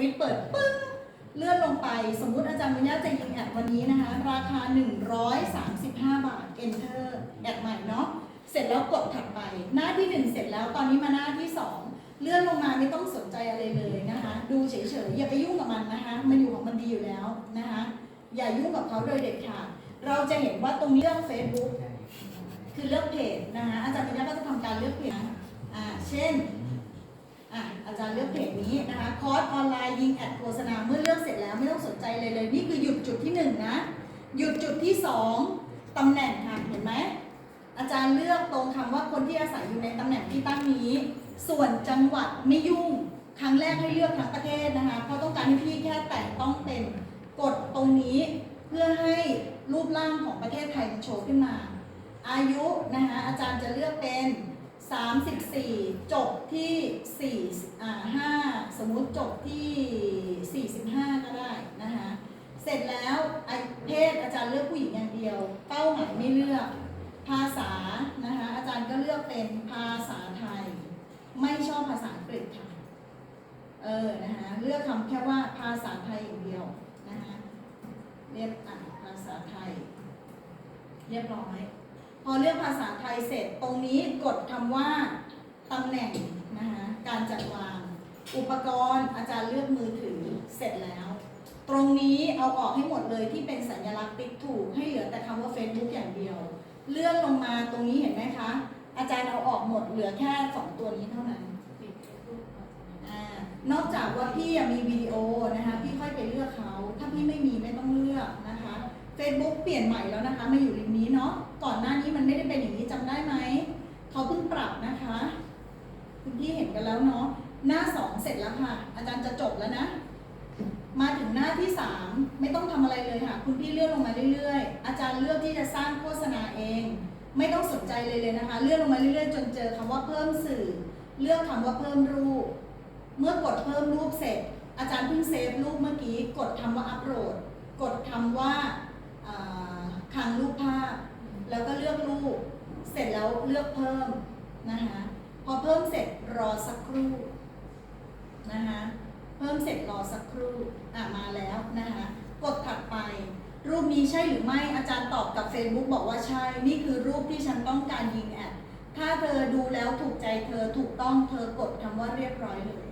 วิตช์เปิดปึ้งเลื่อนลงไป สมมุติอาจารย์วิญญาจะยิงแอดวันนี้นะคะ ราคา 135 บาท enter แอดใหม่เนาะเสร็จแล้วกดถัดไป หน้าที่ 1 เสร็จแล้วตอนนี้มาหน้าที่ 2 เลื่อนลงมาไม่ต้องสนใจอะไรเลยนะคะ ดูเฉยๆอย่าไปยุ่งกับมันนะคะ มันอยู่ของมันดีอยู่แล้วนะคะ อย่ายุ่งกับเขาโดยเด็ดขาดเราจะเห็นว่าตรงนี้เรื่อง Facebook คือเลือกเพจนะคะอาจารย์ปัญญาก็จะทำการเลือกเพจนะอ่าเช่นอะอาจารย์เลือกเพจนี้นะคะคอร์สออนไล ยิงแอดโฆษณาเมื่อเลือกเสร็จแล้วไม่ต้องสนใจเลยเลย นี่คือหยุดจุดที่หนึ่งนะหยุดจุดที่สองตำแหน่งค่ะเห็นไหมอาจารย์เลือกตรงคำว่าคนที่อาศัยอยู่ในตำแหน่งที่ตั้งนี้ ส่วนจังหวัดไม่ยุ่งครั้งแรกให้เลือกทั้งประเทศนะคะเพราะต้องการให้พี่แค่แต่ต้องเป็นกดตรงนี้เพื่อให้รูปร่างของประเทศไทยโชว์ขึ้นมา อายุนะคะอาจารย์จะเลือกเป็น 34 จบที่4อ่า5สมมุติจบที่ 45 ก็ได้นะคะเสร็จแล้วไอเพศอาจารย์เลือกผู้หญิงอย่างเดียว เป้าหมายไม่เลือก ภาษานะคะอาจารย์ก็เลือกเป็นภาษาไทย ไม่ชอบภาษาอังกฤษค่ะเออนะคะเลือกคำแค่ว่าภาษาไทยอย่างเดียวนะคะเรียกอ่านภาษาไทย เรียบร้อย พอเลือกภาษาไทยเสร็จตรงนี้กดคำว่าตำแหน่งนะคะการจัดวาง อุปกรณ์อาจารย์เลือกมือถือเสร็จแล้ว ตรงนี้เอาออกให้หมดเลยที่เป็นสัญลักษณ์ติ๊กถูก ให้เหลือแต่คำว่า Facebook อย่างเดียว เลื่อนลงมาตรงนี้เห็นไหมคะ อาจารย์เอาออกหมดเหลือแค่สองตัวนี้เท่านั้นนอกจากว่าพี่มีวิดีโอนะคะพี่ค่อยไปเลือกเขา ถ้าพี่ไม่มีไม่ต้องเลือกนะคะ Facebook เปลี่ยนใหม่แล้วนะคะมาอยู่ ไม่ได้เป็นอย่างนี้จำได้ไหมเขาเพิ่งปรับนะคะคุณพี่เห็นกันแล้วเนาะหน้าสองเสร็จแล้วค่ะ อาจารย์จะจบแล้วนะ มาถึงหน้าที่สามไม่ต้องทำอะไรเลยค่ะ คุณพี่เลื่อนลงมาเรื่อยๆ อาจารย์เลือกที่จะสร้างโฆษณาเอง ไม่ต้องสนใจเลยเลยนะคะ เลื่อนลงมาเรื่อยๆ จนเจอคำว่าเพิ่มสื่อ เลือกคำว่าเพิ่มรูป เมื่อกดเพิ่มรูปเสร็จ อาจารย์เพิ่งเซฟรูปเมื่อกี้ กดคำว่าอัปโหลด กดคำว่าอ่าคลังรูปภาพ แล้วก็เลือกรูป เสร็จแล้วเลือกเพิ่มนะคะพอเพิ่มเสร็จรอสักครู่นะคะเพิ่มเสร็จรอสักครู่อะมาแล้วนะคะกดถัดไป รูปนี้ใช่หรือไม่อาจารย์ตอบกับ Facebook บอกว่าใช่ นี่คือรูปที่ฉันต้องการยิงแอดถ้าเธอดูแล้วถูกใจเธอถูกต้องเธอกดคำว่าเรียบร้อยเลย